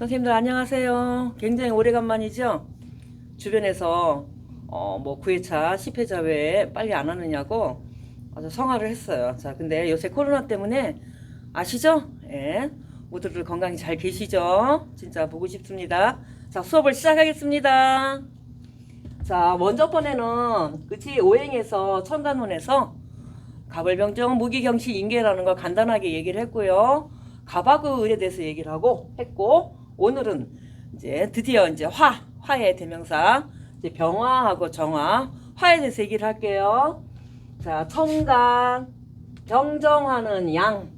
선생님들 안녕하세요. 굉장히 오래간만이죠? 주변에서 어, 뭐 9회차, 10회차 왜 빨리 안 하느냐고 아주 성화를 했어요. 자, 근데 요새 코로나 때문에 아시죠? 예. 모두들 건강히 잘 계시죠? 진짜 보고 싶습니다. 자, 수업을 시작하겠습니다. 자, 먼저 번에는 그치 오행에서 천간론에서 가벌병정 무기경시 인계라는 걸 간단하게 얘기를 했고요. 을에 대해서 얘기를 하고 했고 오늘은 이제 드디어 이제 화 화의 대명사 이제 병화하고 정화 화에 대해서 얘기를 할게요. 자, 천간 병정화는 양,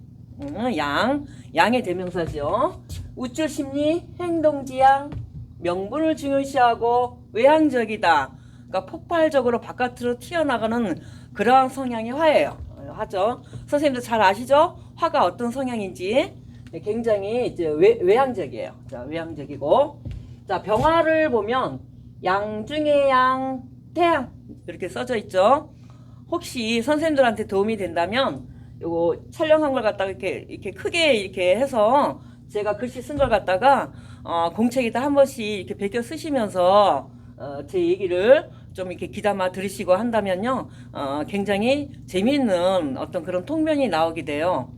음, 양 양의 대명사죠. 우쭐 심리 행동지향 명분을 중요시하고 외향적이다. 그러니까 폭발적으로 바깥으로 튀어나가는 그러한 성향이 화예요. 어, 화죠. 선생님도 잘 아시죠? 화가 어떤 성향인지 네, 굉장히 이제 외, 외향적이에요. 자, 외향적이고 자 병화를 보면 양 중에 양 태양 이렇게 써져 있죠. 혹시 선생님들한테 도움이 된다면 요거 촬영한 걸 갖다가 이렇게 이렇게 크게 이렇게 해서 제가 글씨 쓴 걸 갖다가 어, 공책에다 한 번씩 이렇게 베껴 쓰시면서 어, 제 얘기를 좀 이렇게 귀담아 들으시고 한다면요, 어, 굉장히 재미있는 어떤 그런 통면이 나오게 돼요.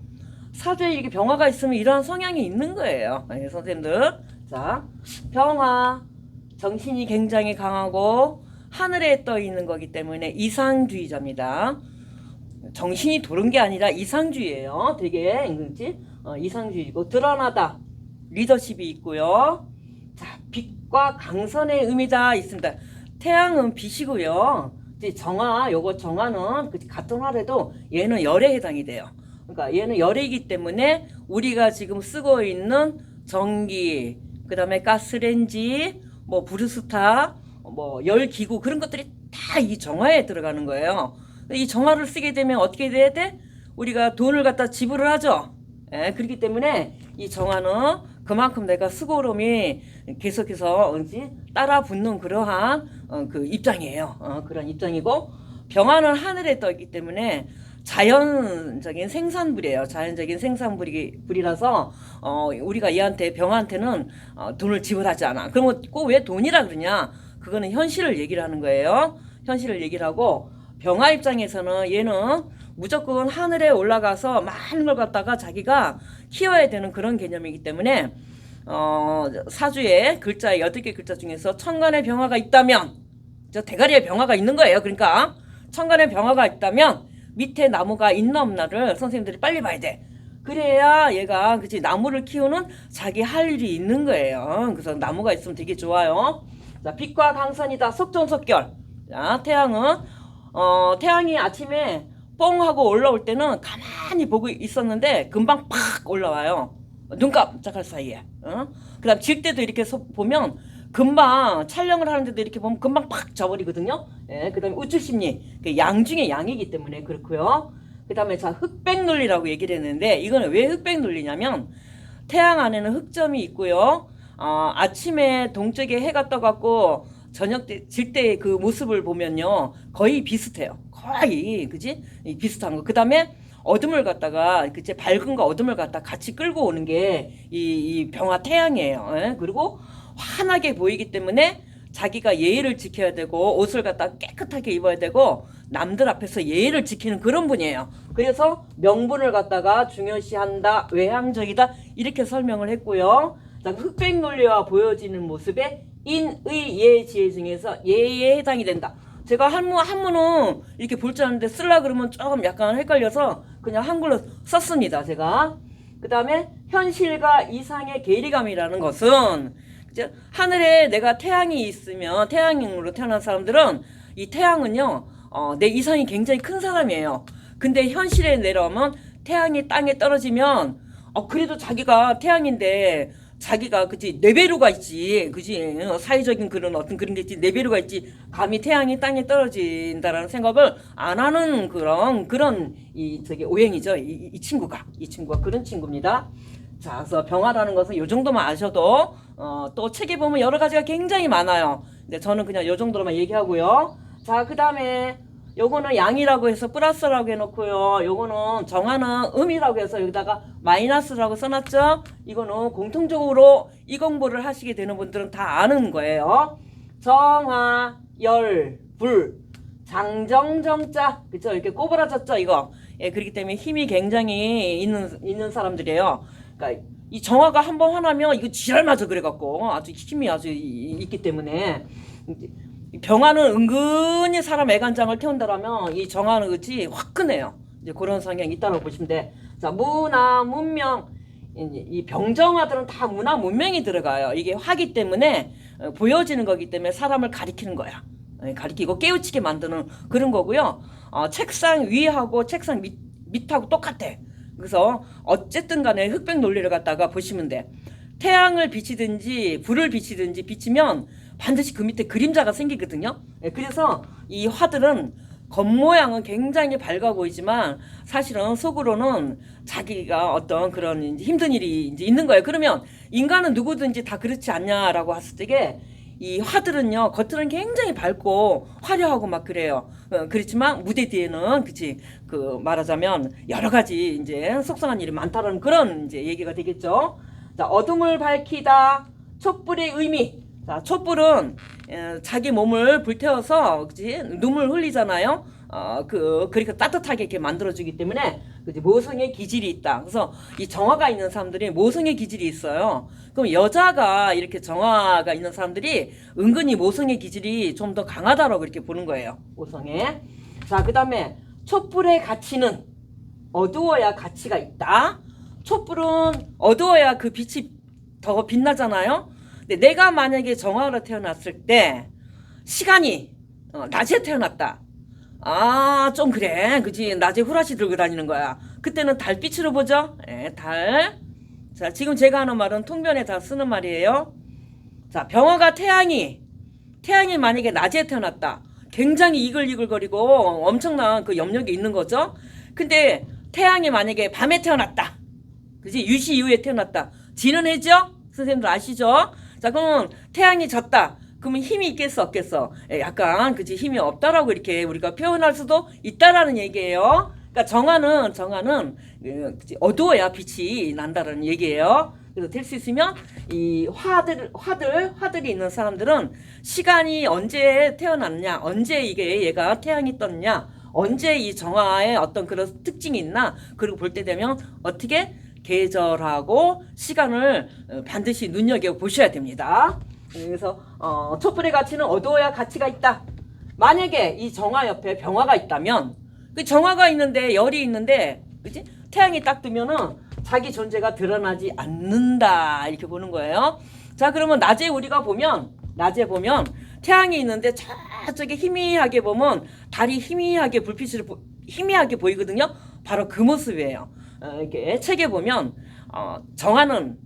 사주에 이렇게 병화가 있으면 이러한 성향이 있는 거예요. 네, 선생님들. 자, 병화. 정신이 굉장히 강하고 하늘에 떠 있는 거기 때문에 이상주의자입니다. 정신이 도는 게 아니라 이상주의예요. 되게 그렇지? 어, 이상주의고 드러나다. 리더십이 있고요. 자, 빛과 강선의 의미다 있습니다. 태양은 빛이고요. 정화, 요거 정화는 그 같은 화래도 얘는 열에 해당이 돼요. 그러니까 얘는 열이기 때문에 우리가 지금 쓰고 있는 전기, 그 다음에 가스렌지, 뭐 브루스타, 뭐 열기구 그런 것들이 다 이 정화에 들어가는 거예요. 이 정화를 쓰게 되면 어떻게 돼야 돼? 우리가 돈을 갖다 지불을 하죠. 예, 그렇기 때문에 이 정화는 그만큼 내가 수고로움이 계속해서 언지 따라 붙는 그러한 어, 그 입장이에요. 어, 그런 입장이고 병화는 하늘에 떠 있기 때문에 자연적인 생산물이에요. 자연적인 생산물이라서 어, 우리가 얘한테 병한테는 어, 돈을 지불하지 않아. 그러면 꼭 왜 돈이라 그러냐? 그거는 현실을 얘기를 하는 거예요. 현실을 얘기를 하고 병화 입장에서는 얘는 무조건 하늘에 올라가서 많은 걸 갖다가 자기가 키워야 되는 그런 개념이기 때문에 어, 사주에 글자에 여덟 개 글자 중에서 천간의 병화가 있다면 저 대가리에 병화가 있는 거예요. 그러니까 천간에 병화가 있다면 밑에 나무가 있나 없나를 선생님들이 빨리 봐야 돼. 그래야 얘가 그치 나무를 키우는 자기 할 일이 있는 거예요. 그래서 나무가 있으면 되게 좋아요. 자, 빛과 강선이다. 속전속결. 자, 태양은 어, 태양이 아침에 뽕 하고 올라올 때는 가만히 보고 있었는데 금방 팍 올라와요. 눈 깜짝할 사이에. 어? 그다음 질 때도 이렇게 서- 보면 금방 촬영을 하는데도 이렇게 보면 금방 팍 져버리거든요. 예, 그 다음에 우쭐심리 그양 중에 양이기 때문에 그렇고요. 그 다음에 자 흑백 논리라고 얘기를 했는데 이거는 왜 흑백 논리냐면 태양 안에는 흑점이 있고요. 어, 아침에 동쪽에 해가 떠갖고 저녁 때, 질 때 그 모습을 보면요. 거의 비슷해요. 거의, 그지? 이 비슷한 거. 그 다음에 어둠을 갖다가, 그제 밝은과 어둠을 갖다 같이 끌고 오는 게 이, 이 병화 태양이에요. 예? 그리고 환하게 보이기 때문에 자기가 예의를 지켜야 되고 옷을 갖다 깨끗하게 입어야 되고 남들 앞에서 예의를 지키는 그런 분이에요. 그래서 명분을 갖다가 중요시한다, 외향적이다 이렇게 설명을 했고요. 자, 흑백 논리와 보여지는 모습에 인의 예 지혜 중에서 예에 해당이 된다. 제가 한문 한문은 이렇게 볼 줄 아는데 쓸라 그러면 조금 약간 헷갈려서 그냥 한글로 썼습니다. 제가 그 다음에 현실과 이상의 괴리감이라는 것은 이제 하늘에 내가 태양이 있으면 태양으로 태어난 사람들은 이 태양은요 어, 내 이상이 굉장히 큰 사람이에요. 근데 현실에 내려오면 태양이 땅에 떨어지면 어 그래도 자기가 태양인데 자기가 그지 레베루가 있지. 그지? 어, 사회적인 그런 어떤 그런 게 있지. 레베루가 있지. 감히 태양이 땅에 떨어진다라는 생각을 안 하는 그런 그런 이 저기 오행이죠. 이, 이 친구가. 이 친구가 그런 친구입니다. 자, 그래서 병화라는 것은 요 정도만 아셔도 어, 또 책에 보면 여러 가지가 굉장히 많아요. 근데 저는 그냥 요 정도로만 얘기하고요. 자, 그 다음에 요거는 양이라고 해서 플러스라고 해놓고요. 요거는 정하는 음이라고 해서 여기다가 마이너스라고 써놨죠. 이거는 공통적으로 이 공부를 하시게 되는 분들은 다 아는 거예요. 정화, 열, 불, 장정정자, 그쵸? 이렇게 꼬부라졌죠, 이거. 예, 그렇기 때문에 힘이 굉장히 있는 있는 사람들이에요. 그러니까 이 정화가 한 번 화나면 이거 지랄 맞아 그래갖고 아주 힘이 아주 이- 있기 때문에 이 병화는 은근히 사람 애간장을 태운다라면 이 정화는 그치 화끈해요. 이제 그런 성향이 있다고 보시면 돼. 자 문화 문명 이 병정화들은 다 문화 문명이 들어가요. 이게 화기 때문에 어, 보여지는 거기 때문에 사람을 가리키는 거야. 예, 가리키고 깨우치게 만드는 그런 거고요. 어, 책상 위하고 책상 밑, 밑하고 똑같아. 그래서 어쨌든 간에 흑백 논리를 갖다가 보시면 돼. 태양을 비치든지 불을 비치든지 비치면 반드시 그 밑에 그림자가 생기거든요. 예, 그래서 이 화들은 겉모양은 굉장히 밝아 보이지만 사실은 속으로는 자기가 어떤 그런 힘든 일이 이제 있는 거예요. 그러면 인간은 누구든지 다 그렇지 않냐라고 했을 때에 이 화들은요 겉으로는 굉장히 밝고 화려하고 막 그래요. 어, 그렇지만 무대 뒤에는 그치 그 말하자면 여러 가지 이제 속상한 일이 많다는 그런 이제 얘기가 되겠죠. 자 어둠을 밝히다 촛불의 의미. 자 촛불은 에, 자기 몸을 불태워서 그치 눈물 흘리잖아요. 어 그 그러니까 따뜻하게 이렇게 만들어주기 때문에 그치 모성의 기질이 있다. 그래서 이 정화가 있는 사람들이 모성의 기질이 있어요. 그럼 여자가 이렇게 정화가 있는 사람들이 은근히 모성의 기질이 좀 더 강하다라고 이렇게 보는 거예요. 모성에. 자, 그 다음에 촛불의 가치는 어두워야 가치가 있다. 촛불은 어두워야 그 빛이 더 빛나잖아요. 근데 내가 만약에 정화로 태어났을 때 시간이 어, 낮에 태어났다. 아, 좀 그래. 그지? 낮에 후라시 들고 다니는 거야. 그때는 달빛으로 보죠? 예, 달. 자, 지금 제가 하는 말은 통변에 다 쓰는 말이에요. 자, 병어가 태양이, 태양이 만약에 낮에 태어났다. 굉장히 이글이글거리고 엄청난 그 염력이 있는 거죠. 근데 태양이 만약에 밤에 태어났다. 그지? 유시 이후에 태어났다. 지는 해죠? 선생님들 아시죠? 자, 그러면 태양이 졌다. 그러면 힘이 있겠어, 없겠어? 예, 약간, 그지? 힘이 없다라고 이렇게 우리가 표현할 수도 있다라는 얘기예요. 그러니까 정화는, 정화는, 그? 어두워야 빛이 난다는 얘기예요. 그래서 될 수 있으면 이 화들, 화들, 화들이 있는 사람들은 시간이 언제 태어났냐, 언제 이게 얘가 태양이 떴냐, 언제 이 정화의 어떤 그런 특징이 있나, 그리고 볼 때 되면 어떻게 계절하고 시간을 어, 반드시 눈여겨 보셔야 됩니다. 그래서 어, 촛불의 가치는 어두워야 가치가 있다. 만약에 이 정화 옆에 병화가 있다면 그 정화가 있는데 열이 있는데 그지 태양이 딱 뜨면은 자기 존재가 드러나지 않는다 이렇게 보는 거예요. 자 그러면 낮에 우리가 보면 낮에 보면 태양이 있는데 저쪽에 희미하게 보면 달이 희미하게 불빛을 보- 희미하게 보이거든요. 바로 그 모습이에요. 어, 이렇게 책에 보면 어, 정화는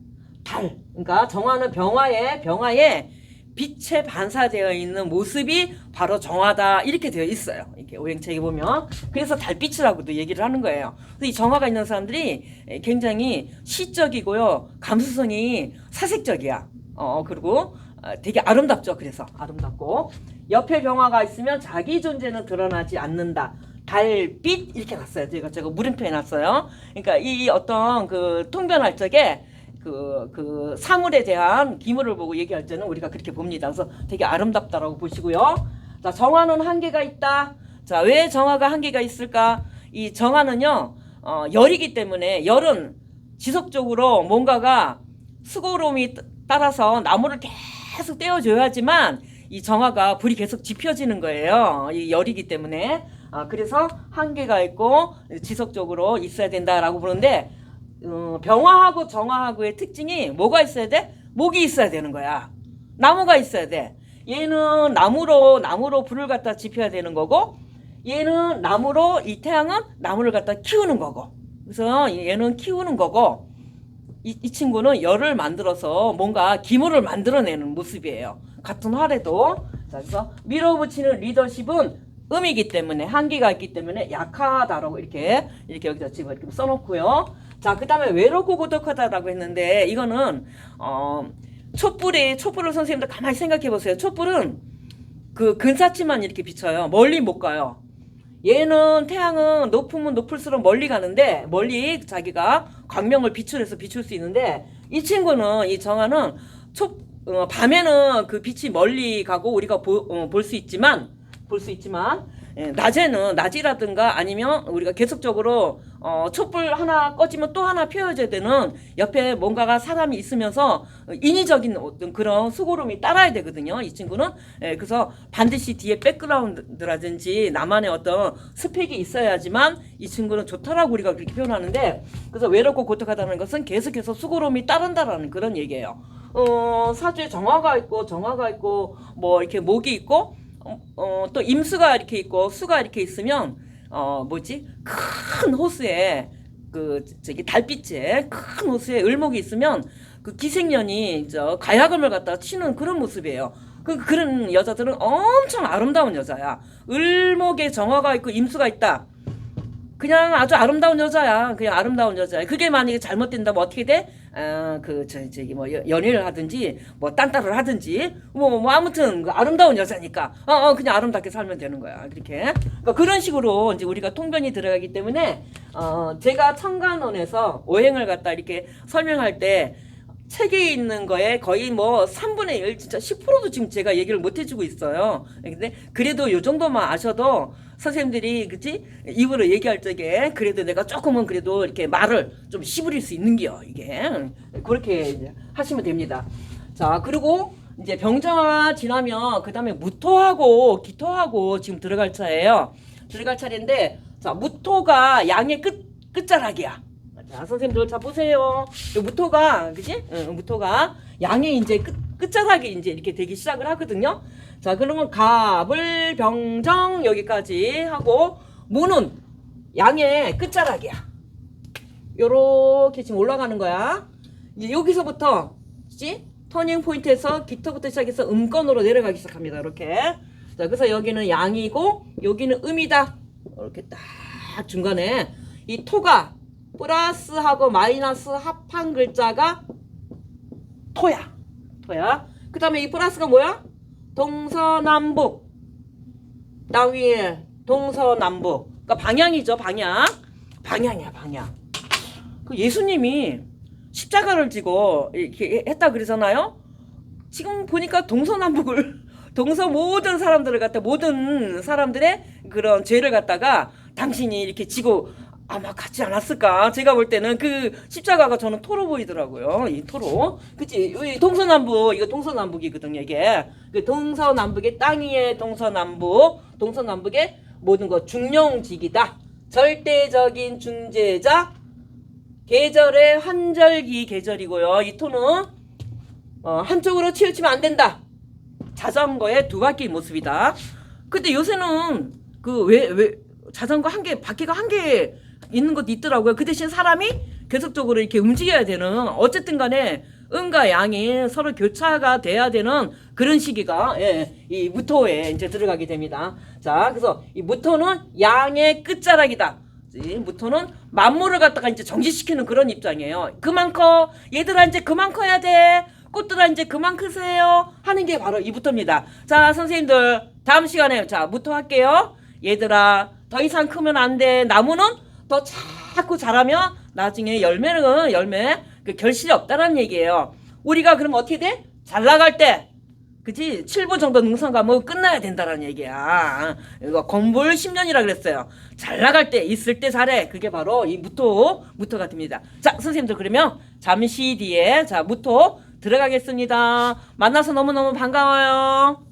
달, 그러니까 정화는 병화에 병화에 빛에 반사되어 있는 모습이 바로 정화다 이렇게 되어 있어요. 이렇게 오행책에 보면 그래서 달빛이라고도 얘기를 하는 거예요. 그래서 이 정화가 있는 사람들이 굉장히 시적이고요, 감수성이 사색적이야. 어 그리고 어, 되게 아름답죠. 그래서 아름답고 옆에 병화가 있으면 자기 존재는 드러나지 않는다. 달빛 이렇게 났어요. 제가 제가 물음표 해놨어요. 그러니까 이 어떤 그 통변할 적에 그, 그 사물에 대한 기물을 보고 얘기할 때는 우리가 그렇게 봅니다. 그래서 되게 아름답다라고 보시고요. 자, 정화는 한계가 있다. 자, 왜 정화가 한계가 있을까? 이 정화는요, 어, 열이기 때문에 열은 지속적으로 뭔가가 수고로움이 따- 따라서 나무를 계속 떼어줘야지만 이 정화가 불이 계속 지펴지는 거예요. 이 열이기 때문에. 아, 그래서 한계가 있고 지속적으로 있어야 된다라고 보는데 어, 병화하고 정화하고의 특징이 뭐가 있어야 돼? 목이 있어야 되는 거야. 나무가 있어야 돼. 얘는 나무로 나무로 불을 갖다 지펴야 되는 거고 얘는 나무로 이 태양은 나무를 갖다 키우는 거고. 그래서 얘는 키우는 거고 이, 이 친구는 열을 만들어서 뭔가 기물을 만들어내는 모습이에요. 같은 활에도. 자, 그래서 밀어붙이는 리더십은 음이기 때문에 한계가 있기 때문에 약하다라고 이렇게 이렇게 여기다 지금 이렇게 써놓고요. 자, 그 다음에 외롭고 고독하다라고 했는데 이거는 어 촛불이 촛불을 선생님들 가만히 생각해 보세요. 촛불은 그 근사치만 이렇게 비쳐요. 멀리 못 가요. 얘는 태양은 높으면 높을수록 멀리 가는데 멀리 자기가 광명을 비출해서 비출 수 있는데 이 친구는 이 정화는 초, 어, 밤에는 그 빛이 멀리 가고 우리가 볼수 있지만 볼 수 있지만 예, 낮에는 낮이라든가 아니면 우리가 계속적으로 어, 촛불 하나 꺼지면 또 하나 펴져야 되는 옆에 뭔가가 사람이 있으면서 인위적인 어떤 그런 수고름이 따라야 되거든요. 이 친구는 예, 그래서 반드시 뒤에 백그라운드라든지 나만의 어떤 스펙이 있어야지만 이 친구는 좋다라고 우리가 그렇게 표현하는데 그래서 외롭고 고독하다는 것은 계속해서 수고름이 따른다라는 그런 얘기예요. 어, 사주에 정화가 있고 정화가 있고 뭐 이렇게 목이 있고 어, 어, 또 임수가 이렇게 있고 수가 이렇게 있으면 어 뭐지 큰 호수에 그 저기 달빛에 큰 호수에 을목이 있으면 그 기생년이 저 가야금을 갖다 치는 그런 모습이에요. 그 그런 여자들은 엄청 아름다운 여자야. 을목에 정화가 있고 임수가 있다. 그냥 아주 아름다운 여자야. 그냥 아름다운 여자야. 그게 만약에 잘못된다면 어떻게 돼? 아, 그, 저, 저기, 뭐, 여- 연애를 하든지, 뭐, 딴따를 하든지, 뭐, 뭐, 아무튼, 그 아름다운 여자니까, 어, 어, 그냥 아름답게 살면 되는 거야. 그렇게. 그러니까 그런 식으로 이제 우리가 통변이 들어가기 때문에, 어, 제가 청간원에서 오행을 갖다 이렇게 설명할 때, 책에 있는 거에 거의 뭐 3분의 1, 진짜 10%도 지금 제가 얘기를 못 해주고 있어요. 근데 그래도 요 정도만 아셔도 선생님들이, 그치? 입으로 얘기할 적에 그래도 내가 조금은 그래도 이렇게 말을 좀 씹으릴 수 있는 게요, 이게. 그렇게 하시면 됩니다. 자, 그리고 이제 병정화 지나면 그 다음에 무토하고 기토하고 지금 들어갈 차예요. 들어갈 차례인데, 자, 무토가 양의 끝, 끝자락이야. 자, 선생님들 자 보세요. 요 무토가 그지? 응, 무토가 양의 이제 끝 끝자락이 이제 이렇게 되기 시작을 하거든요. 자, 그러면 갑을 병정 여기까지 하고 무는 양의 끝자락이야. 요렇게 지금 올라가는 거야. 이제 여기서부터 그지? 터닝 포인트에서 기토부터 시작해서 음권으로 내려가기 시작합니다. 이렇게. 자, 그래서 여기는 양이고 여기는 음이다. 이렇게 딱 중간에 이 토가 플러스하고 마이너스 합한 글자가 토야. 토야. 그 다음에 이 플러스가 뭐야? 동서남북. 땅 위에 동서남북. 그러니까 방향이죠, 방향. 방향이야, 방향. 그 예수님이 십자가를 지고 이렇게 했다 그러잖아요. 지금 보니까 동서남북을 동서 모든 사람들을 갖다 모든 사람들의 그런 죄를 갖다가 당신이 이렇게 지고 아마 같지 않았을까? 제가 볼 때는 그 십자가가 저는 토로 보이더라고요. 이 토로. 그치? 이 동서남북, 이거 동서남북이거든요, 이게. 그 동서남북의 땅 위에 동서남북, 동서남북의 모든 것 중용직이다. 절대적인 중재자, 계절의 환절기 계절이고요. 이 토는 어, 한쪽으로 치우치면 안 된다. 자전거의 두 바퀴 모습이다. 근데 요새는 그 왜 왜 자전거 한 개 바퀴가 한개 있는 것도 있더라고요. 그 대신 사람이 계속적으로 이렇게 움직여야 되는 어쨌든 간에 음과 양이 서로 교차가 돼야 되는 그런 시기가 예, 이 무토에 이제 들어가게 됩니다. 자, 그래서 이 무토는 양의 끝자락이다. 이 무토는 만물을 갖다가 이제 정지시키는 그런 입장이에요. 그만 커. 얘들아 이제 그만 커야 돼. 꽃들아 이제 그만 크세요. 하는 게 바로 이 무토입니다. 자, 선생님들 다음 시간에 자, 무토 할게요. 얘들아 더 이상 크면 안 돼. 나무는 더 자꾸 자라면 나중에 열매는 열매 그 결실이 없다는 얘기예요. 우리가 그럼 어떻게 돼? 잘 나갈 때 그치? 7부 정도 능선 가면 끝나야 된다는 얘기야. 이거 건불 10년이라 그랬어요. 잘 나갈 때, 있을 때 잘해. 그게 바로 이 무토, 무토 같습니다. 자, 선생님들 그러면 잠시 뒤에, 자, 무토 들어가겠습니다. 만나서 너무너무 반가워요.